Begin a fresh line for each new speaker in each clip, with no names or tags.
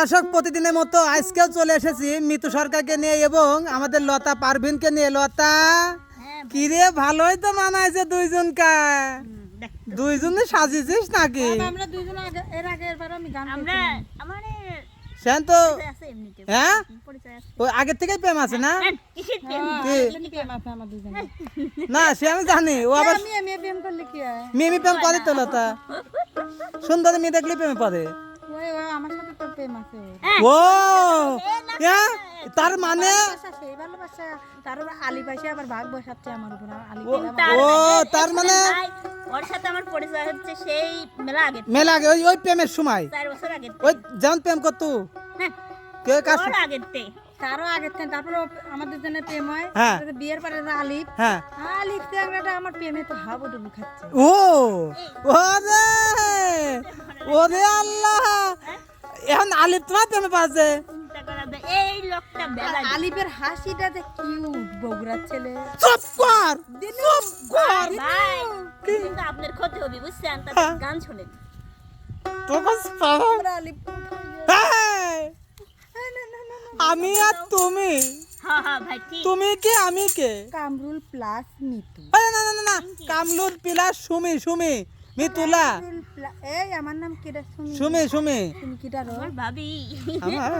দর্শক প্রতিদিনের মতো আজকেও চলে এসেছি মিতু সরকারকে নিয়ে এবং আমাদের লতা পারভিনকে নিয়ে। লতা কিরে ভালোই তো মানাইছে দুইজনকা। দুইজনে সাজিয়েছিস নাকি?
আমরা দুইজন আগে এর আগে এবার আমি গান
আমরা আমার
সেন তো হ্যাঁ? ওই আগের থেকেই প্রেম আছে না?
কিসের প্রেম।
কি?
প্রেম আছে আমার দুজনে
না সে আমি জানি। ও আবার
আমি আমি প্রেম করলে
মেয়ে প্রেম করে তো লতা। সুন্দর মেয়ে দেখলে প্রেমে পড়ে।
আমার
ও হ্যাঁ তার মানে?
ভালোবাসা সেই ভালোবাসা। তার আলি
ও ও তার মানে?
ওর সাথে আমার পরিচয় হচ্ছে সেই মেলা আগে
মেলা আগে ওই ওই প্রেমের সময়?
চার বছর আগে
ওই যেমন প্রেম করতু।
হ্যাঁ
কে কার
ওর আগের
তারও আগে থেকে তারপর আমাদের জন্য প্রেম হয়।
হ্যাঁ।
বিয়ের পরে যে আলিফ
হ্যাঁ।
আলিফ ট্যাংরাটা আমার প্রেমে তো হাবুডুবু খাচ্ছে।
ও ওরে ওরে আল্লাহ! এখন আলিফ তোমার প্রেমে পাচ্ছে
চিন্তা করা যায়, এই লোকটা বেলা
আলিফের হাসিটা যে কিউট বগুড়ার ছেলে।
চুপ কর চুপ কর।
ভাই কিন্তু আপনার ক্ষতি হবে বুঝছেন? তার
হ্যাঁ।
গান
তোমার
আলিফ।
আমি আর তুমি।
হ্যাঁ হ্যাঁ
তুমি কে আমি কে?
কামরুল প্লাস মিতু।
না না না না। কামলুর পিলার সুমি সুমি। মিতুলা।
এই আমার নাম কিরা শুনি
সুমি সুমি।
তুমি কিরা রো?
আমার ভাবি।
আমার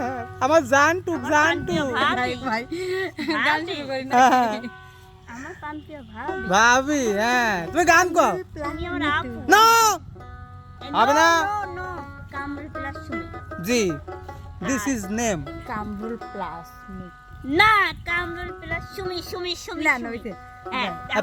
আমার জানটু জানটু।
ভাবি।
ভাই। গান শুরু করি না
আমার পান্তীয় ভাবি।
ভাবি হ্যাঁ। তুমি গান কর।
তুমি আমার আপু।
না! হবে না।
নো কামরুল প্লাস শুনি
জি। This is name
Kamrul plus
না কামরুল প্লাস সুমি সুমি সুমি
না
সুমি।
নইতে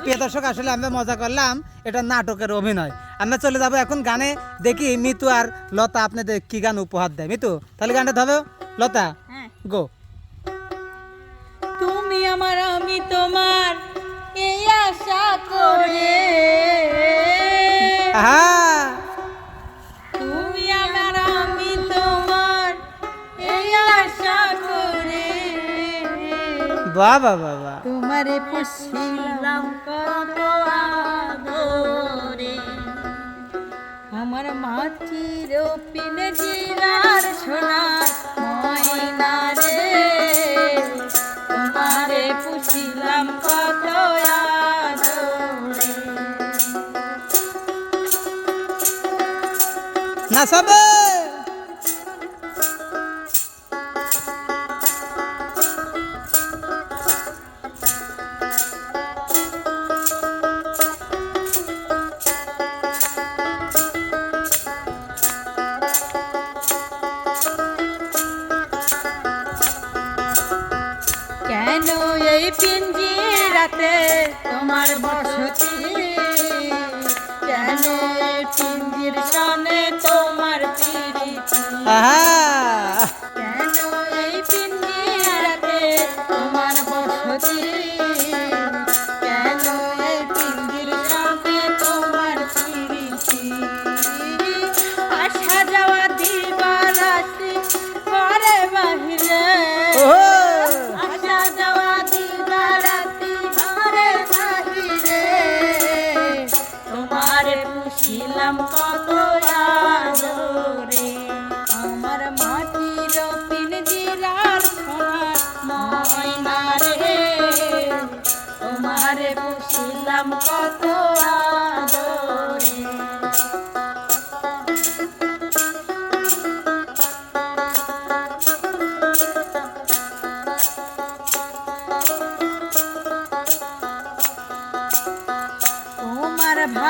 প্রিয় দর্শক আসলে আমরা মজা করলাম। এটা নাটকের অভিনয়। আমরা চলে যাব এখন গানে। দেখি মিতু আর লতা আপনাদের কি গান উপহার দেয়। মিতু তাহলে গানটা ধরো। লতা
হ্যাঁ।
গো।
তুমি আমার আমি তোমার এই আশা করে
হ্যাঁ বাবা বাবা
তোমারে পুষিলাম
কত আদরে।
আমার মাটির পিনে জিরার সোনার ময়না রে। তোমারে পুষিলাম কত আদরে।
না সবে!
কেন এই পিঞ্জিরাতে তোমার বসতি? কেন পিঞ্জির সনে তোমার পিরিতি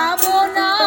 পুষিলাম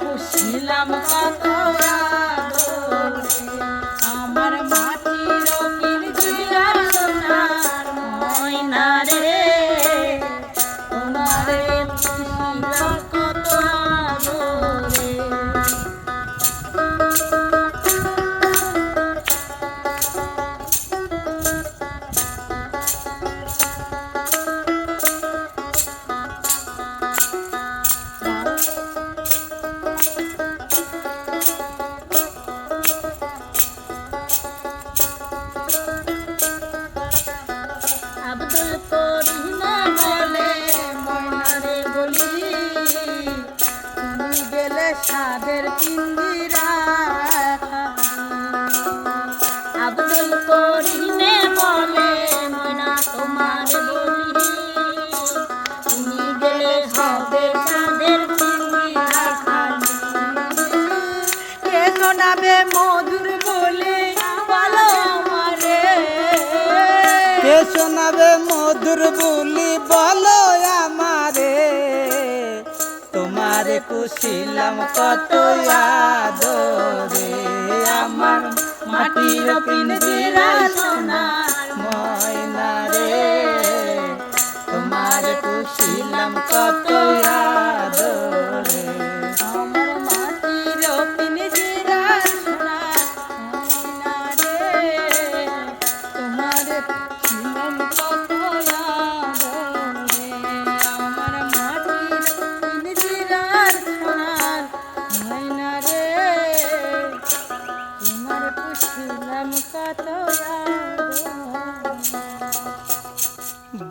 পুষিলাম কত সাদের পিঞ্জিরা
কুশিলাম কত আমার মাটির পিঞ্জিরা সোনার ময়না রে। তোমারে কুশিলাম কত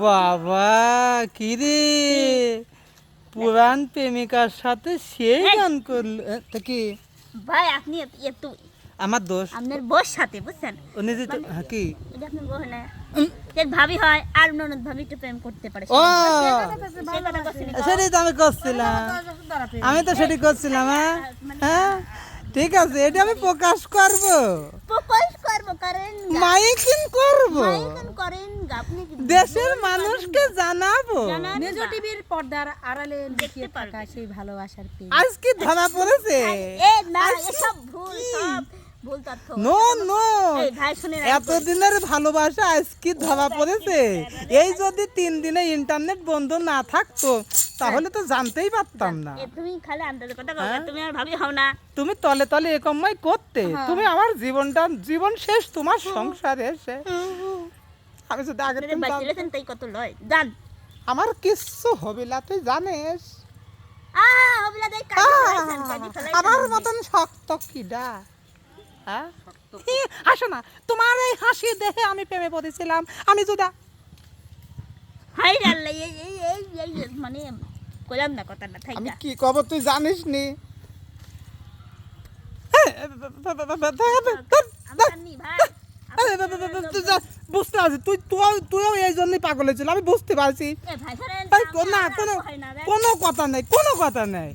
বাবা কি রে? পুরান প্রেমিকার সাথে সেই গান করল। তা কি?
ভাই আপনি এত- এত
আমার দোষ।
আপনার বউর সাথে বুঝছেন?
উনি যে হ্যাঁ, কি?
এটা আপনার বউ না।
উম,
ভাবি হয় আর ননদ ভাবি একটু প্রেম করতে পারে।
ও!
সে।
সেটাই তো আমি করছিলাম। আমি তো সেটাই করছিলাম হ্যাঁ? হ্যাঁ? ঠিক আছে এটা আমি প্রকাশ করব।
প্রপোজ করব করেন
মাইকিং করব।
মাইকেন করেন আপনি
দেশের মানুষকে জানাব।
মেজো টিভির পর্দার আড়ালে লুকিয়ে থাকা সেই ভালোবাসার প্রেম।
আজ কি ধরা পড়েছে?
এ না এসব ভুল সব
নো নো।
এই ভাই
এতদিনের ভালোবাসা আজ কি ধরা পড়েছে? এই যদি তিন দিনে ইন্টারনেট বন্ধ না থাকতো তাহলে তো জানতেই পারতাম না।
তুমি খালি আন্দাজে কথা
হ্যাঁ?
তুমি আর ভাবি হও না।
তুমি তলে তলে একময় করতে। তুমি আমার জীবনটা জীবন শেষ তোমার সংসারে এসে। আমি যদি
আপনারা
দিন জানতাম,
বাঁচিয়েছেন তাই কত লয়। জান।
আমার কিচ্ছু হবে না তুই জানিস। আমার মতন শক্ত কিডা। হ্যাঁ? আসো না। তোমার এই হাসি দেখে আমি প্রেমে পড়েছিলাম। আমি যদি
হাই এই এই এই এই মানে কইলাম না কথা না থাই
আমি কি কব তুই জানিস নি বুঝতে পারছি তুই তুই তুইও এই জন্যই পাগল হয়েছিল আমি বুঝতে পারছি। কোনো কথা নেই কোনো কথা নেই।